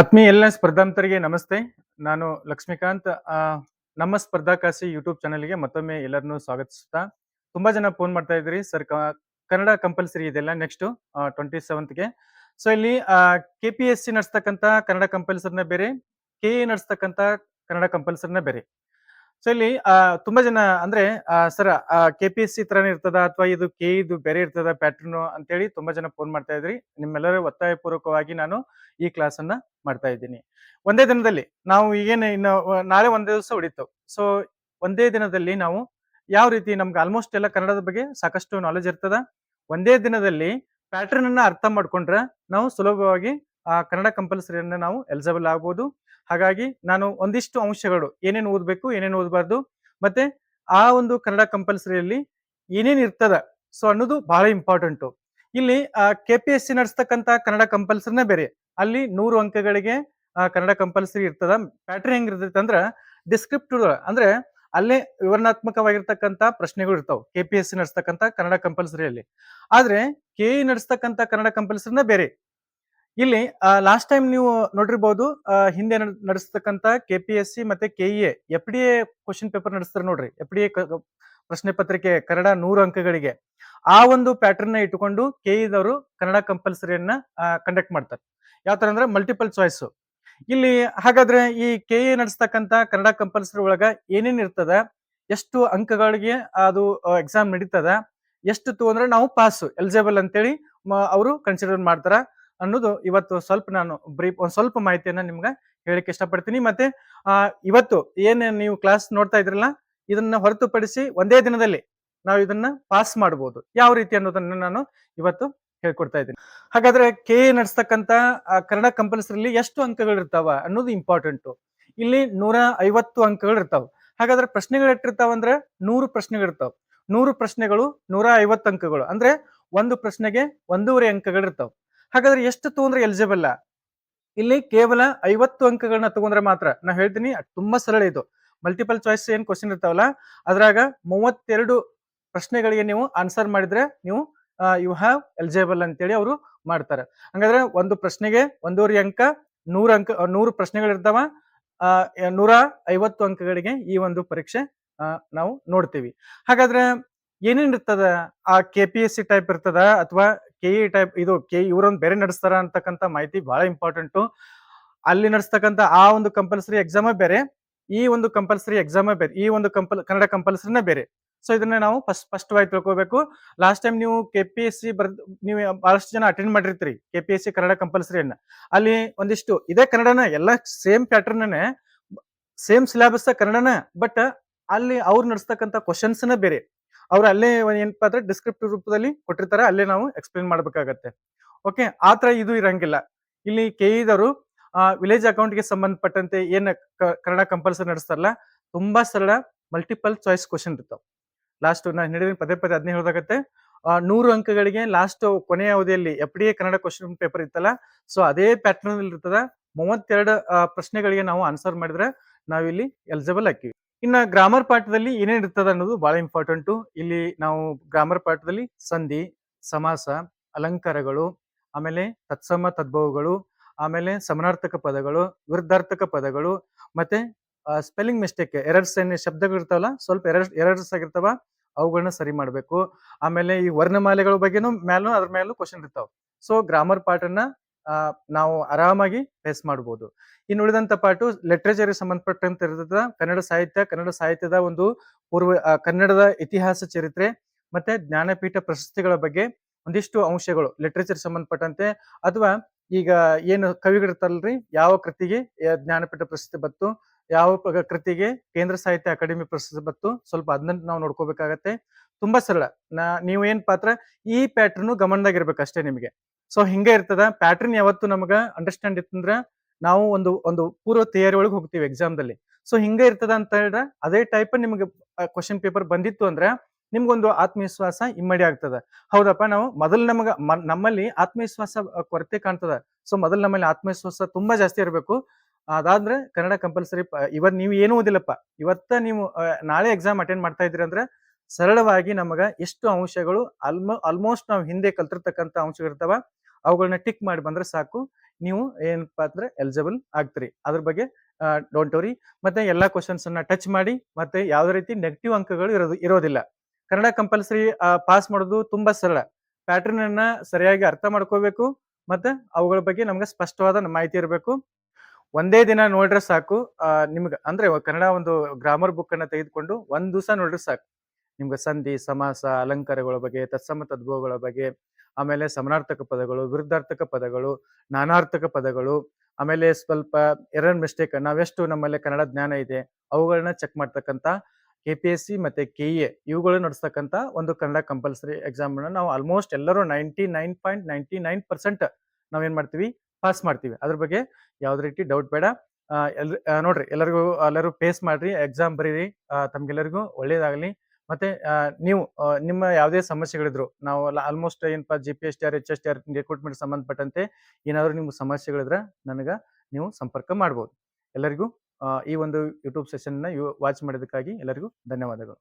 ಆತ್ಮೀಯ ಎಲ್ಲ ಸ್ಪರ್ಧಾಂತರಿಗೆ ನಮಸ್ತೆ. ನಾನು ಲಕ್ಷ್ಮೀಕಾಂತ್. ನಮ್ಮ ಸ್ಪರ್ಧಾಕಾಶಿ ಯೂಟ್ಯೂಬ್ ಚಾನಲ್ಗೆ ಮತ್ತೊಮ್ಮೆ ಎಲ್ಲರನ್ನೂ ಸ್ವಾಗತಿಸುತ್ತಾ, ತುಂಬಾ ಜನ ಫೋನ್ ಮಾಡ್ತಾ ಇದ್ರಿ ಸರ್ ಕನ್ನಡ ಕಂಪಲ್ಸರಿ ಇದೆಲ್ಲ ನೆಕ್ಸ್ಟ್ ಟ್ವೆಂಟಿ ಸೆವೆಂತ್ಗೆ. ಸೊ, ಇಲ್ಲಿ ಕೆ ಪಿ ಎಸ್ ಸಿ ನಡೆಸ್ತಕ್ಕಂಥ ಕನ್ನಡ ಕಂಪಲ್ಸರಿನ ಬೇರೆ, ಕೆ ಎ ನಡೆಸ್ತಕ್ಕಂಥ ಕನ್ನಡ ಕಂಪಲ್ಸರಿನ ಬೇರೆ. ಸೊ ಇಲ್ಲಿ ತುಂಬಾ ಜನ ಅಂದ್ರೆ sir K P S C ತರ ಇರ್ತದ ಅಥವಾ ಇದು ಕೆ ಇದು ಬೇರೆ ಇರ್ತದ ಪ್ಯಾಟರ್ನ್ ಅಂತೇಳಿ ತುಂಬಾ ಜನ ಫೋನ್ ಮಾಡ್ತಾ ಇದ್ರಿ. ನಿಮ್ಮೆಲ್ಲರೂ ಒತ್ತಾಯ ಪೂರ್ವಕವಾಗಿ ನಾನು ಈ ಕ್ಲಾಸ್ ಅನ್ನ ಮಾಡ್ತಾ ಇದ್ದೀನಿ. ಒಂದೇ ದಿನದಲ್ಲಿ ನಾವು ಈಗೇನು ಇನ್ನು ನಾಳೆ ಒಂದೇ ದಿವಸ ಉಳಿತು ಸೊ ಒಂದೇ ದಿನದಲ್ಲಿ ನಾವು ಯಾವ ರೀತಿ ನಮ್ಗೆ ಆಲ್ಮೋಸ್ಟ್ ಎಲ್ಲ ಕನ್ನಡದ ಬಗ್ಗೆ ಸಾಕಷ್ಟು ನಾಲೆಜ್ ಇರ್ತದ, ಒಂದೇ ದಿನದಲ್ಲಿ ಪ್ಯಾಟರ್ನ್ ಅನ್ನ ಅರ್ಥ ಮಾಡ್ಕೊಂಡ್ರೆ ನಾವು ಸುಲಭವಾಗಿ, ಆ, ಕನ್ನಡ ಕಂಪಲ್ಸರಿಯನ್ನ ನಾವು ಎಲಿಜಿಬಲ್ ಆಗ್ಬೋದು. ಹಾಗಾಗಿ ನಾನು ಒಂದಿಷ್ಟು ಅಂಶಗಳು ಏನೇನು ಓದಬೇಕು, ಏನೇನು ಓದಬಾರ್ದು, ಮತ್ತೆ ಆ ಒಂದು ಕನ್ನಡ ಕಂಪಲ್ಸರಿಯಲ್ಲಿ ಏನೇನು ಇರ್ತದ ಸೊ ಅನ್ನೋದು ಬಹಳ ಇಂಪಾರ್ಟೆಂಟು ಇಲ್ಲಿ ಕೆ ಪಿ ಎಸ್ ಸಿ ನಡೆಸ್ತಕ್ಕಂಥ ಕನ್ನಡ ಕಂಪಲ್ಸರಿನೇ ಬೇರೆ. ಅಲ್ಲಿ ನೂರು ಅಂಕಗಳಿಗೆ ಕನ್ನಡ ಕಂಪಲ್ಸರಿ ಇರ್ತದ. ಪ್ಯಾಟರ್ನ್ ಹೆಂಗಿರ್ತೈತೆ ಅಂದ್ರೆ ಡಿಸ್ಕ್ರಿಪ್ಟಿವ್ ಅಂದ್ರೆ ಅಲ್ಲೇ ವಿವರಣಾತ್ಮಕವಾಗಿರ್ತಕ್ಕಂಥ ಪ್ರಶ್ನೆಗಳು ಇರ್ತಾವ ಕೆ ಪಿ ಎಸ್ ಸಿ ನಡೆಸ್ತಕ್ಕಂಥ ಕನ್ನಡ ಕಂಪಲ್ಸರಿಯಲ್ಲಿ ಆದ್ರೆ ಕೆ ಇ ನಡೆಸ್ತಕ್ಕಂಥ ಕನ್ನಡ ಕಂಪಲ್ಸರಿನ ಬೇರೆ. ಇಲ್ಲಿ ಲಾಸ್ಟ್ ಟೈಮ್ ನೀವು ನೋಡಿರ್ಬೋದು ಹಿಂದೆ ನಡ್- ನಡೆಸ್ತಕ್ಕಂತ ಕೆ ಪಿ ಎಸ್ ಸಿ ಮತ್ತೆ K E F D A question paper ನಡೆಸ್ತಾರೆ ನೋಡ್ರಿ. ಎಫ್ ಡಿ ಎ ಪ್ರಶ್ನೆ ಪತ್ರಿಕೆ ಕನ್ನಡ ನೂರು ಅಂಕಗಳಿಗೆ. ಆ ಒಂದು ಪ್ಯಾಟರ್ನ್ನ ಇಟ್ಟುಕೊಂಡು ಕೆ ಇದವರು ಕನ್ನಡ ಕಂಪಲ್ಸರಿಯನ್ನ ಕಂಡಕ್ಟ್ ಮಾಡ್ತಾರೆ. ಯಾವ ತರ ಅಂದ್ರೆ ಮಲ್ಟಿಪಲ್ ಚಾಯ್ಸ್ ಇಲ್ಲಿ ಹಾಗಾದ್ರೆ ಈ ಕೆ ಎ ನಡೆಸ್ತಕ್ಕಂತ ಕನ್ನಡ ಕಂಪಲ್ಸರಿ ಒಳಗ ಏನೇನ್ ಇರ್ತದ, ಎಷ್ಟು ಅಂಕಗಳಿಗೆ ಅದು ಎಕ್ಸಾಮ್ ನಡೀತದ, ಎಷ್ಟು ಅಂದ್ರೆ ನಾವು ಪಾಸ್ ಎಲಿಜಿಬಲ್ ಅಂತೇಳಿ ಅವರು ಕನ್ಸಿಡರ್ ಮಾಡ್ತಾರ. ಅನ್ನೋದು ಇವತ್ತು ಸ್ವಲ್ಪ ನಾನು ಬ್ರೀಫ್ ಒಂದು ಸ್ವಲ್ಪ ಮಾಹಿತಿಯನ್ನ ನಿಮ್ಗೆ ಹೇಳಕ್ಕೆ ಇಷ್ಟಪಡ್ತೀನಿ. ಮತ್ತೆ ಆ, ಇವತ್ತು ಏನ್ ನೀವು ಕ್ಲಾಸ್ ನೋಡ್ತಾ ಇದ್ರಲ್ಲ ಇದನ್ನ ಹೊರತುಪಡಿಸಿ ಒಂದೇ ದಿನದಲ್ಲಿ ನಾವು ಇದನ್ನ ಪಾಸ್ ಮಾಡಬಹುದು ಯಾವ ರೀತಿ ಅನ್ನೋದನ್ನ ನಾನು ಇವತ್ತು ಹೇಳ್ಕೊಡ್ತಾ ಇದ್ದೀನಿ. ಹಾಗಾದ್ರೆ ಕೆ ಎ ನಡೆಸ್ತಕ್ಕಂತ ಕನ್ನಡ ಕಂಪಲ್ಸರಿಲಿ ಎಷ್ಟು ಅಂಕಗಳು ಇರ್ತಾವ ಅನ್ನೋದು ಇಂಪಾರ್ಟೆಂಟ್ ಇಲ್ಲಿ ನೂರ ಐವತ್ತು ಅಂಕಗಳು ಇರ್ತಾವ. ಹಾಗಾದ್ರೆ ಪ್ರಶ್ನೆಗಳು ಎಷ್ಟಿರ್ತಾವ ಅಂದ್ರೆ ನೂರು ಪ್ರಶ್ನೆಗಳು ಇರ್ತಾವ. ನೂರು ಪ್ರಶ್ನೆಗಳು ನೂರ ಐವತ್ತು ಅಂಕಗಳು. ಅಂದ್ರೆ ಒಂದು ಪ್ರಶ್ನೆಗೆ ಒಂದೂವರೆ ಅಂಕಗಳು ಇರ್ತಾವ. ಹಾಗಾದ್ರೆ ಎಷ್ಟು ತಗೊಂಡ್ರೆ ಎಲಿಜಿಬಲ್ ಇಲ್ಲಿ ಕೇವಲ ಐವತ್ತು ಅಂಕಗಳನ್ನ ತಗೊಂಡ್ರೆ ಮಾತ್ರ. ನಾ ಹೇಳ್ತೀನಿ, ತುಂಬಾ ಸರಳ ಇದು. ಮಲ್ಟಿಪಲ್ ಚಾಯ್ಸ್ ಏನ್ ಕ್ವಶನ್ ಇರ್ತಾವಲ್ಲ, ಅದ್ರಾಗ ಮೂವತ್ತೆರಡು ಪ್ರಶ್ನೆಗಳಿಗೆ ನೀವು ಆನ್ಸರ್ ಮಾಡಿದ್ರೆ ನೀವು ಯು ಹ್ಯಾವ್ ಎಲಿಜಿಬಲ್ ಅಂತೇಳಿ ಅವರು ಮಾಡ್ತಾರೆ. ಹಂಗಾದ್ರೆ ಒಂದು ಪ್ರಶ್ನೆಗೆ ಒಂದೂವರೆ ಅಂಕ, ನೂರು ಅಂಕ ನೂರು ಪ್ರಶ್ನೆಗಳಿರ್ತಾವ ನೂರ ಐವತ್ತು ಅಂಕಗಳಿಗೆ ಈ ಒಂದು ಪರೀಕ್ಷೆ ನಾವು ನೋಡ್ತೀವಿ. ಹಾಗಾದ್ರೆ ಏನೇನ್ ಇರ್ತದ? ಆ K P S C type ಇರ್ತದ ಅಥವಾ ಕೆ ಇ ಟೈಪ್ ಇದು ಕೆ ಇವರೊಂದು ಬೇರೆ ನಡೆಸ್ತಾರ ಅಂತಕ್ಕಂಥ ಮಾಹಿತಿ ಬಹಳ ಇಂಪಾರ್ಟೆಂಟು ಅಲ್ಲಿ ನಡೆಸ್ತಕ್ಕಂಥ ಆ ಒಂದು ಕಂಪಲ್ಸರಿ ಎಕ್ಸಾಮ ಬೇರೆ, ಈ ಒಂದು ಕಂಪಲ್ಸರಿ ಎಕ್ಸಾಮ ಬೇರೆ, ಈ ಒಂದು ಕಂಪಲ್ ಕನ್ನಡ ಕಂಪಲ್ಸರಿನ ಬೇರೆ. ಸೊ ಇದನ್ನ ನಾವು ಫಸ್ಟ್, ಸ್ಪಷ್ಟವಾಗಿ ತಿಳ್ಕೊಬೇಕು. ಲಾಸ್ಟ್ ಟೈಮ್ ನೀವು ಕೆ ಪಿ ಎಸ್ ಸಿ ಬರ್ ನೀವು ಬಹಳಷ್ಟು ಜನ attend ಮಾಡಿರ್ತೀರಿ K P S C Kannada ಕಂಪಲ್ಸರಿಯನ್ನ ಅಲ್ಲಿ ಒಂದಿಷ್ಟು, ಇದೇ ಕನ್ನಡನ ಎಲ್ಲ ಸೇಮ್ ಪ್ಯಾಟರ್ನೇ ಸೇಮ್ ಸಿಲೆಬಸ್ ಕನ್ನಡನ ಬಟ್ ಅಲ್ಲಿ ಅವ್ರು ನಡೆಸ್ತಕ್ಕಂಥ ಕ್ವಶನ್ಸ್ನ ಬೇರೆ. ಅವ್ರು ಅಲ್ಲೇ ಏನಪ್ಪಾ ಅಂದ್ರೆ ಡಿಸ್ಕ್ರಿಪ್ಟಿವ್ ರೂಪದಲ್ಲಿ ಕೊಟ್ಟಿರ್ತಾರೆ, ಅಲ್ಲೇ ನಾವು ಎಕ್ಸ್ಪ್ಲೇನ್ ಮಾಡಬೇಕಾಗತ್ತೆ. ಓಕೆ ಆ ತರ ಇದು ಇರಂಗಿಲ್ಲ. ಇಲ್ಲಿ ಕೆ ಇದರು ವಿಲೇಜ್ ಅಕೌಂಟ್ಗೆ ಸಂಬಂಧಪಟ್ಟಂತೆ ಏನು ಕನ್ನಡ ಕಂಪಲ್ಸರಿ ನಡೆಸ್ತಾರಲ್ಲ, ತುಂಬಾ ಸರಳ ಮಲ್ಟಿಪಲ್ ಚಾಯ್ಸ್ ಕ್ವಶನ್ ಇರ್ತಾವ. ಲಾಸ್ಟ್ ನಾನು ಹೇಳಿದ್ರೆ ಪದೇ ಪದೇ ಅದನ್ನೇ ಹೇಳೋದಾಗತ್ತೆ. ನೂರು ಅಂಕಗಳಿಗೆ ಲಾಸ್ಟ್ ಕೊನೆಯ ಅವಧಿಯಲ್ಲಿ F D A Kannada question paper ಇತ್ತಲ್ಲ ಸೊ ಅದೇ ಪ್ಯಾಟರ್ನ್ ಇರ್ತದ ಮೂವತ್ತೆರಡು ಪ್ರಶ್ನೆಗಳಿಗೆ ನಾವು ಆನ್ಸರ್ ಮಾಡಿದ್ರೆ ನಾವಿಲ್ಲಿ ಎಲಿಜಿಬಲ್ ಹಾಕಿವಿ ಇನ್ನ ಗ್ರಾಮರ್ ಪಾಠದಲ್ಲಿ ಏನೇನ್ ಇರ್ತದೆ ಅನ್ನೋದು ಬಹಳ ಇಂಪಾರ್ಟೆಂಟು ಇಲ್ಲಿ ನಾವು ಗ್ರಾಮರ್ ಪಾಠದಲ್ಲಿ ಸಂಧಿ, ಸಮಾಸ, ಅಲಂಕಾರಗಳು, ಆಮೇಲೆ ತತ್ಸಮ, ತದ್ಭವಗಳು, ಆಮೇಲೆ ಸಮನಾರ್ಥಕ ಪದಗಳು, ವಿರುದ್ಧಾರ್ಥಕ ಪದಗಳು, ಮತ್ತೆ ಸ್ಪೆಲ್ಲಿಂಗ್ ಮಿಸ್ಟೇಕ್ ಎರರ್ಸ್ ಏನ್ ಶಬ್ದಗಳು ಇರ್ತಾವಲ್ಲ, ಸ್ವಲ್ಪ ಎರರ್ಸ್ ಎರರ್ಸ್ ಆಗಿರ್ತಾವ ಅವುಗಳನ್ನ ಸರಿ ಮಾಡಬೇಕು. ಆಮೇಲೆ ಈ ವರ್ಣಮಾಲೆಗಳ ಬಗ್ಗೆನೂ ಮೇಲೂ ಅದ್ರ ಮೇಲೂ ಕ್ವಶನ್ ಇರ್ತಾವ. ಸೊ ಗ್ರಾಮರ್ ಪಾಠನ್ನ ನಾವು ಆರಾಮಾಗಿ ಫೇಸ್ ಮಾಡ್ಬೋದು. ಇನ್ನು ಉಳಿದಂತ ಪಾಠು ಲಿಟ್ರೇಚರ್ಗೆ ಸಂಬಂಧಪಟ್ಟಂತ ಇರ್ತದ ಕನ್ನಡ ಸಾಹಿತ್ಯ, ಕನ್ನಡ ಸಾಹಿತ್ಯದ ಒಂದು ಪೂರ್ವ ಕನ್ನಡದ ಇತಿಹಾಸ ಚರಿತ್ರೆ ಮತ್ತೆ ಜ್ಞಾನಪೀಠ ಪ್ರಶಸ್ತಿಗಳ ಬಗ್ಗೆ ಒಂದಿಷ್ಟು ಅಂಶಗಳು ಲಿಟ್ರೇಚರ್ ಸಂಬಂಧಪಟ್ಟಂತೆ. ಅಥವಾ ಈಗ ಏನು ಕವಿಗಳಿರ್ತಲ್ರಿ ಯಾವ ಕೃತಿಗೆ ಜ್ಞಾನಪೀಠ ಪ್ರಶಸ್ತಿ ಬತ್ತು ಯಾವ ಕೃತಿಗೆ ಕೇಂದ್ರ ಸಾಹಿತ್ಯ ಅಕಾಡೆಮಿ ಪ್ರಶಸ್ತಿ ಬತ್ತು ಸ್ವಲ್ಪ ಅದನ್ನ ನಾವು ನೋಡ್ಕೋಬೇಕಾಗತ್ತೆ. ತುಂಬಾ ಸರಳ. ನಾ, ನೀವು ಏನ್ ಪಾತ್ರ? ಈ ಪ್ಯಾಟರ್ನ್ ಗಮನದಾಗಿರ್ಬೇಕು ಅಷ್ಟೇ ನಿಮಗೆ. ಸೊ ಹಿಂಗೆ ಇರ್ತದ. ಪ್ಯಾಟ್ರನ್ ಯಾವತ್ತು ನಮಗ ಅಂಡರ್ಸ್ಟ್ಯಾಂಡ್ ಇತ್ತಂದ್ರ ನಾವು ಒಂದು ಒಂದು ಪೂರ್ವ ತಯಾರಿ ಒಳಗೆ ಹೋಗ್ತೀವಿ ಎಕ್ಸಾಮ್ದಲ್ಲಿ ಸೊ ಹಿಂಗೆ ಇರ್ತದ ಅಂತ ಹೇಳಿದ್ರೆ ಅದೇ ಟೈಪ್ ನಿಮ್ಗೆ ಕ್ವಶನ್ ಪೇಪರ್ ಬಂದಿತ್ತು ಅಂದ್ರೆ ನಿಮ್ಗೊಂದು ಆತ್ಮವಿಶ್ವಾಸ ಇಮ್ಮಡಿ ಆಗ್ತದ. ಹೌದಪ್ಪ, ನಾವು ಮೊದಲು ನಮಗ ನಮ್ಮಲ್ಲಿ ಆತ್ಮವಿಶ್ವಾಸ ಕೊರತೆ ಕಾಣ್ತದ. ಸೊ ಮೊದಲು ನಮ್ಮಲ್ಲಿ ಆತ್ಮವಿಶ್ವಾಸ ತುಂಬಾ ಜಾಸ್ತಿ ಇರಬೇಕು. ಅದಾದ್ರೆ ಕನ್ನಡ ಕಂಪಲ್ಸರಿ ಇವತ್ ನೀವು ಏನು ಓದಿಲ್ಲಪ್ಪ. ಇವತ್ತ ನೀವು ನಾಳೆ ಎಕ್ಸಾಮ್ ಅಟೆಂಡ್ ಮಾಡ್ತಾ ಇದ್ರಿ ಅಂದ್ರೆ ಸರಳವಾಗಿ ನಮಗ ಎಷ್ಟು ಅಂಶಗಳು ಆಲ್ಮೋ ಆಲ್ಮೋಸ್ಟ್ ನಾವು ಹಿಂದೆ ಕಲ್ತಿರ್ತಕ್ಕಂಥ ಅಂಶಗಳಿರ್ತಾವ ಅವುಗಳನ್ನ ಟಿಕ್ ಮಾಡಿ ಬಂದ್ರೆ ಸಾಕು. ನೀವು ಏನಪ್ಪಾ ಅಂದ್ರೆ ಎಲಿಜಿಬಲ್ ಆಗ್ತೀರಿ. ಅದ್ರ ಬಗ್ಗೆ ಡೋಂಟ್ ವರಿ ಮತ್ತೆ ಎಲ್ಲಾ ಕ್ವಶನ್ಸ್ ಅನ್ನ ಟಚ್ ಮಾಡಿ, ಮತ್ತೆ ಯಾವುದೇ ರೀತಿ ನೆಗೆಟಿವ್ ಅಂಕಗಳು ಇರೋದು, ಇರೋದಿಲ್ಲ. ಕನ್ನಡ ಕಂಪಲ್ಸರಿ ಪಾಸ್ ಮಾಡೋದು ತುಂಬಾ ಸರಳ. ಪ್ಯಾಟರ್ನ್ ಅನ್ನ ಸರಿಯಾಗಿ ಅರ್ಥ ಮಾಡ್ಕೋಬೇಕು, ಮತ್ತೆ ಅವುಗಳ ಬಗ್ಗೆ ನಮ್ಗೆ ಸ್ಪಷ್ಟವಾದ ಮಾಹಿತಿ ಇರಬೇಕು. ಒಂದೇ ದಿನ ನೋಡ್ರೆ ಸಾಕು ನಿಮ್ಗೆ, ಅಂದ್ರೆ ಕನ್ನಡ ಒಂದು ಗ್ರಾಮರ್ ಬುಕ್ ಅನ್ನ ತೆಗೆದುಕೊಂಡು ಒಂದ್ ದಿವಸ ನೋಡ್ರೆ ಸಾಕು. ನಿಮ್ಗೆ ಸಂಧಿ, ಸಮಾಸ, ಅಲಂಕಾರಗಳ ಬಗ್ಗೆ ತತ್ಸಮ ತದ್ಭವಗಳ ಬಗ್ಗೆ, ಆಮೇಲೆ ಸಮನಾರ್ಥಕ ಪದಗಳು, ವಿರುದ್ಧಾರ್ಥಕ ಪದಗಳು, ನಾನಾರ್ಥಕ ಪದಗಳು, ಆಮೇಲೆ ಸ್ವಲ್ಪ ಎರರ್ ಮಿಸ್ಟೇಕ್ ನಾವೆಷ್ಟು ನಮ್ಮಲ್ಲಿ ಕನ್ನಡ ಜ್ಞಾನ ಇದೆ, ಅವುಗಳನ್ನ ಚೆಕ್ ಮಾಡ್ತಕ್ಕಂಥ ಕೆ ಪಿ ಎಸ್ ಸಿ ಮತ್ತೆ ಕೆ ಎ ಇವುಗಳು ನಡೆಸ್ತಕ್ಕಂಥ ಒಂದು ಕನ್ನಡ ಕಂಪಲ್ಸರಿ ಎಕ್ಸಾಮ್ ನಾವು ಆಲ್ಮೋಸ್ಟ್ ಎಲ್ಲರೂ ninety nine point ninety nine percent ನಾವೇನ್ ಮಾಡ್ತೀವಿ ಪಾಸ್ ಮಾಡ್ತೀವಿ. ಅದ್ರ ಬಗ್ಗೆ ಯಾವ್ದು ರೀತಿ ಡೌಟ್ ಬೇಡ. ಎಲ್ ನೋಡ್ರಿ, ಎಲ್ಲರಿಗೂ, ಎಲ್ಲರೂ ಫೇಸ್ ಮಾಡ್ರಿ ಎಕ್ಸಾಮ್ ಬರೀರಿ ತಮ್ಗೆಲ್ಲರಿಗೂ ಒಳ್ಳೇದಾಗಲಿ. ಮತ್ತೆ ನೀವು ನಿಮ್ಮ ಯಾವುದೇ ಸಮಸ್ಯೆಗಳಿದ್ರು, ನಾವು ಆಲ್ಮೋಸ್ಟ್ ಏನಪ್ಪ G P S T R H S T R recruitment ಸಂಬಂಧಪಟ್ಟಂತೆ ಏನಾದರೂ ನಿಮ್ಮ ಸಮಸ್ಯೆಗಳಿದ್ರೆ ನನಗೆ ನೀವು ಸಂಪರ್ಕ ಮಾಡ್ಬೋದು. ಎಲ್ಲರಿಗೂ ಈ ಒಂದು ಯೂಟ್ಯೂಬ್ ಸೆಷನ್ನ ವಾಚ್ ಮಾಡಿದ್ದಕ್ಕಾಗಿ ಎಲ್ಲರಿಗೂ ಧನ್ಯವಾದಗಳು.